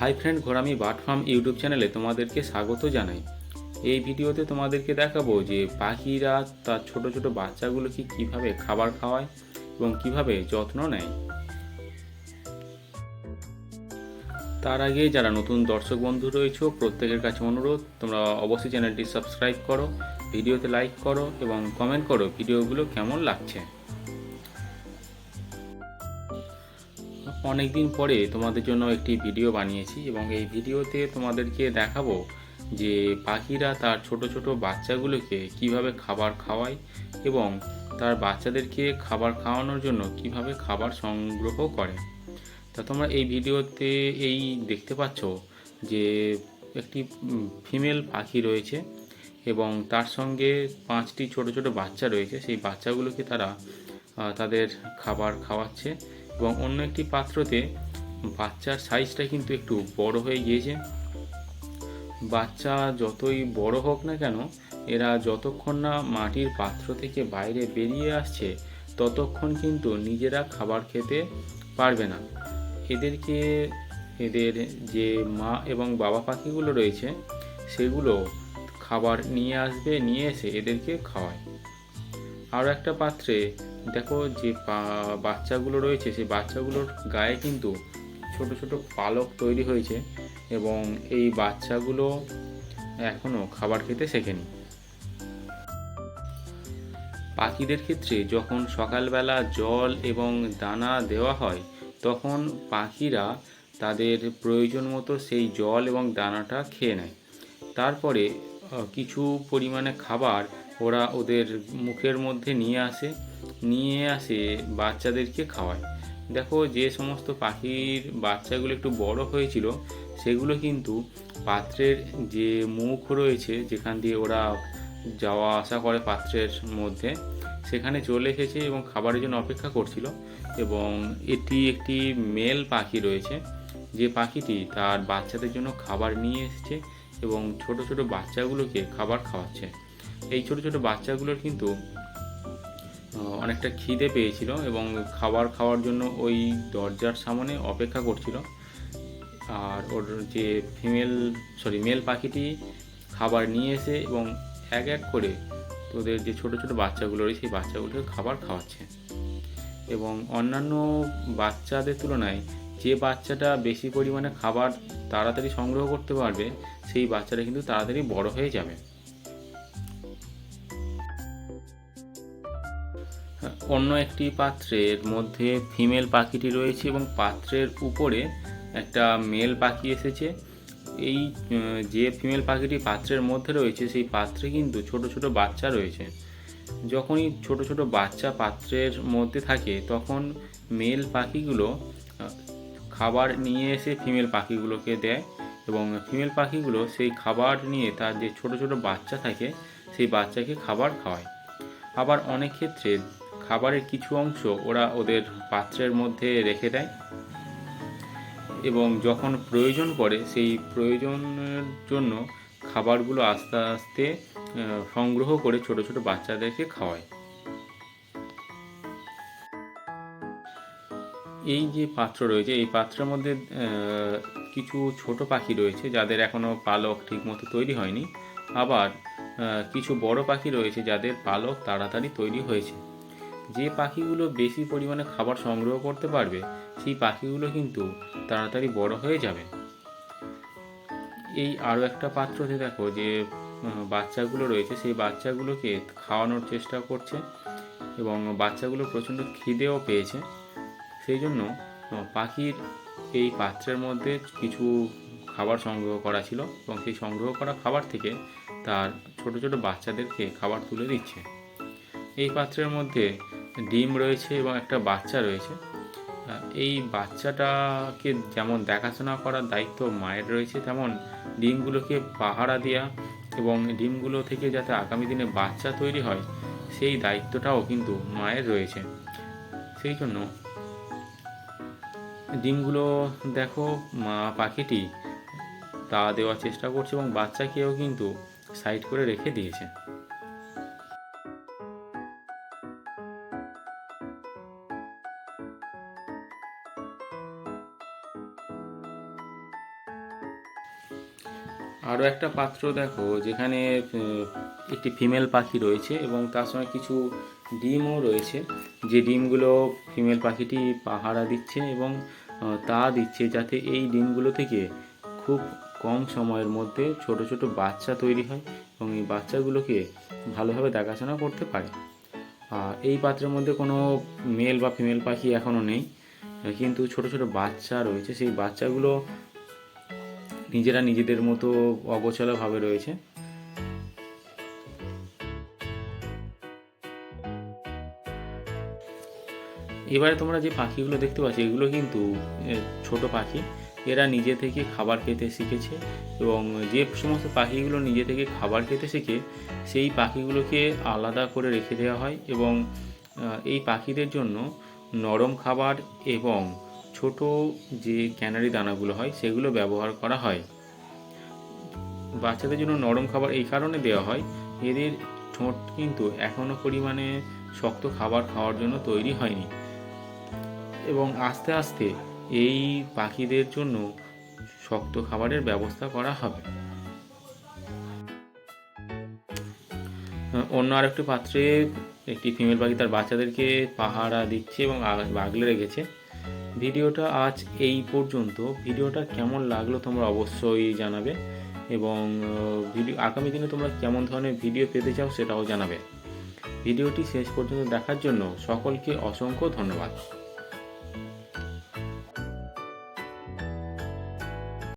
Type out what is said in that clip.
Hi friend Ghorami bird YouTube চ্যানেলে তোমাদেরকে স্বাগত জানাই। এই ভিডিওতে তোমাদেরকে দেখাবো যে পাখিরা তার ছোট ছোট বাচ্চাগুলোকে কীভাবে খাবার খাওয়ায় এবং কীভাবে যত্ন নেয়। তার আগে যারা নতুন দর্শক বন্ধু রয়েছে, প্রত্যেকের কাছে অনুরোধ, তোমরা অবশ্যই চ্যানেলটি সাবস্ক্রাইব করো, ভিডিওতে লাইক করো এবং কমেন্ট করো ভিডিওগুলো কেমন লাগছে। অনেক দিন পরে তোমাদের জন্য একটি ভিডিও বানিয়েছি এবং এই ভিডিওতে তোমাদেরকে দেখাবো যে পাখিরা তার ছোট ছোট বাচ্চাগুলোকে কীভাবে খাবার খাওয়ায় এবং তার বাচ্চাদেরকে খাবার খাওয়ানোর জন্য কীভাবে খাবার সংগ্রহ করে। তা তোমরা এই ভিডিওতে এই দেখতে পাচ্ছ যে একটি ফিমেল পাখি রয়েছে এবং তার সঙ্গে পাঁচটি ছোট ছোট বাচ্চা রয়েছে। সেই বাচ্চাগুলোকে তারা তাদের খাবার খাওয়াচ্ছে এবং অন্য একটি পাত্রতে বাচ্চার সাইজটা কিন্তু একটু বড় হয়ে গিয়েছে। বাচ্চা যতই বড় হোক না কেন, এরা যতক্ষণ না মাটির পাত্র থেকে বাইরে বেরিয়ে আসছে, ততক্ষণ কিন্তু নিজেরা খাবার খেতে পারবে না। এদেরকে, এদের যে মা এবং বাবা পাখিগুলো রয়েছে, সেগুলো খাবার নিয়ে আসবে, নিয়ে এসে এদেরকে খাওয়ায়। আরও একটা পাত্রে দেখো যে বাচ্চাগুলো রয়েছে, সেই বাচ্চাগুলোর গায়ে কিন্তু ছোট ছোট পালক তৈরি হয়েছে এবং এই বাচ্চাগুলো এখনও খাবার খেতে শেখেনি। পাখিদের ক্ষেত্রে যখন সকালবেলা জল এবং দানা দেওয়া হয়, তখন পাখিরা তাদের প্রয়োজন মতো সেই জল এবং দানাটা খেয়ে নেয়। তারপরে কিছু পরিমাণে খাবার ওরা ওদের মুখের মধ্যে নিয়ে আসে নিয়ে আসে বাচ্চাদেরকে খাওয়ায়। দেখো যে সমস্ত পাখির বাচ্চাগুলো একটু বড় হয়েছিল, সেগুলো কিন্তু পাত্রের যে মুখ রয়েছে, যেখান দিয়ে ওরা যাওয়া আসা করে পাত্রের মধ্যে, সেখানে চলে এসেছে এবং খাবারের জন্য অপেক্ষা করছিল এবং এটি একটি মেল পাখি রয়েছে। যে পাখিটি তার বাচ্চাদের জন্য খাবার নিয়ে এসেছে এবং ছোট ছোট বাচ্চাগুলোকে খাবার খাওয়াচ্ছে। এই ছোট ছোট বাচ্চাগুলোর কিন্তু অনেকটা খিদে পেয়েছিল এবং খাবার খাওয়ার জন্য ওই দরজার সামনে অপেক্ষা করছিল। আর ওর যে ফিমেল সরি মেল পাখিটি খাবার নিয়ে এসে এবং এক এক করে তোদের যে ছোট ছোট বাচ্চাগুলো রয়েছে, সেই বাচ্চাগুলোকে খাবার খাওয়াচ্ছে। এবং অন্যান্য বাচ্চাদের তুলনায় যে বাচ্চাটা বেশি পরিমাণে খাবার তাড়াতাড়ি সংগ্রহ করতে পারবে, সেই বাচ্চাটা কিন্তু তাড়াতাড়ি বড় হয়ে যাবে। অন্য একটি পাত্রের মধ্যে ফিমেল পাখিটি রয়েছে এবং পাত্রের উপরে একটা মেল পাখি এসেছে। এই, যে ফিমেল পাখিটি পাত্রের মধ্যে রয়েছে, সেই পাত্রে কিন্তু ছোট ছোট বাচ্চা রয়েছে। যখনই ছোট ছোট বাচ্চা পাত্রের মধ্যে থাকে, তখন মেল পাখিগুলো, খাবার নিয়ে এসে ফিমেল পাখিগুলোকে দেয় এবং ফিমেল পাখিগুলো সেই খাবার নিয়ে তার যে ছোট ছোট বাচ্চা থাকে, সেই বাচ্চাকে খাবার খাওয়ায়। আবার অনেক ক্ষেত্রে খাবারের কিছু অংশ ওরা ওদের পাত্রের মধ্যে রেখে দেয় এবং যখন প্রয়োজন পড়ে সেই প্রয়োজনের জন্য খাবারগুলো আস্তে আস্তে সংগ্রহ করে ছোট ছোট বাচ্চাদেরকে খাওয়ায়। এই যে পাত্র রয়েছে, এই পাত্রের মধ্যে কিছু ছোট পাখি রয়েছে যাদের এখনও পালক ঠিকমতো তৈরি হয়নি। আবার কিছু বড় পাখি রয়েছে যাদের পালক তাড়াতাড়ি তৈরি হয়েছে। যে পাখিগুলো বেশি পরিমাণে খাবার সংগ্রহ করতে পারবে, সেই পাখিগুলো কিন্তু তাড়াতাড়ি বড় হয়ে যাবে। এই আরও একটা পাত্রতে দেখো যে বাচ্চাগুলো রয়েছে, সেই বাচ্চাগুলোকে খাওয়ানোর চেষ্টা করছে এবং বাচ্চাগুলো প্রচণ্ড খিদেও পেয়েছে। সেই জন্য পাখির এই পাত্রের মধ্যে কিছু খাবার সংগ্রহ করা ছিল এবং সেই সংগ্রহ করা খাবার থেকে তার ছোট ছোট বাচ্চাদেরকে খাবার তুলে দিচ্ছে। এই পাত্রের মধ্যে ডিম রয়েছে এবং একটা বাচ্চা রয়েছে। এই বাচ্চাটাকে যেমন দেখাশোনা করার দায়িত্ব মায়ের রয়েছে, তেমন ডিমগুলোকে পাহারা দেওয়া এবং ডিমগুলো থেকে যাতে আগামী দিনে বাচ্চা তৈরি হয়, সেই দায়িত্বটাও কিন্তু মায়ের রয়েছে। সেই জন্য ডিমগুলো দেখো, মা পাখিটি তা দেওয়ার চেষ্টা করছে এবং বাচ্চাকেও কিন্তু সাইড করে রেখে দিয়েছে। আরও একটা পাত্র দেখো, যেখানে একটি ফিমেল পাখি রয়েছে এবং তার সঙ্গে কিছু ডিমও রয়েছে। যে ডিমগুলো ফিমেল পাখিটি পাহারা দিচ্ছে এবং তা দিচ্ছে যাতে এই ডিমগুলো থেকে খুব কম সময়ের মধ্যে ছোট ছোট বাচ্চা তৈরি হয় এবং এই বাচ্চাগুলোকে ভালোভাবে দেখাশোনা করতে পারে। আর এই পাত্রের মধ্যে কোনো মেল বা ফিমেল পাখি এখনও নেই, কিন্তু ছোট ছোট বাচ্চা রয়েছে। সেই বাচ্চাগুলো নিজেরা নিজেদের মতো অগোছালোভাবে রয়েছে। এবারে তোমরা যে পাখিগুলো দেখতে পাচ্ছ, এগুলো কিন্তু ছোট পাখি। এরা নিজে থেকে খাবার খেতে শিখেছে এবং যে সমস্ত পাখিগুলো নিজে থেকে খাবার খেতে শেখে, সেই পাখিগুলোকে আলাদা করে রেখে দেওয়া হয় এবং এই পাখিদের জন্য নরম খাবার এবং ছোট যে ক্যানারি দানাগুলো হয়, সেগুলো ব্যবহার করা হয়। বাচ্চাদের জন্য নরম খাবার এই কারণে দেওয়া হয়। এদের ঠোঁট কিন্তু এখনও পরিমাণে শক্ত খাবার খাওয়ার জন্য তৈরি হয়নি। এবং আস্তে আস্তে এই পাখিদের জন্য শক্ত খাবারের ব্যবস্থা করা হবে। অন্য আরেকটি পাত্রে একটি ফিমেল পাখি তার বাচ্চাদেরকে পাহারা দিচ্ছে এবং আগলে রেখেছে। ভিডিওটা আজ এই পর্যন্ত। ভিডিওটা কেমন লাগল তোমরা অবশ্যই জানাবে এবং ভিডিও আগামী দিনে তোমরা কেমন ধরনের ভিডিও পেতে চাও সেটাও জানাবে। ভিডিওটি শেষ পর্যন্ত দেখার জন্য সকলকে অসংখ্য ধন্যবাদ।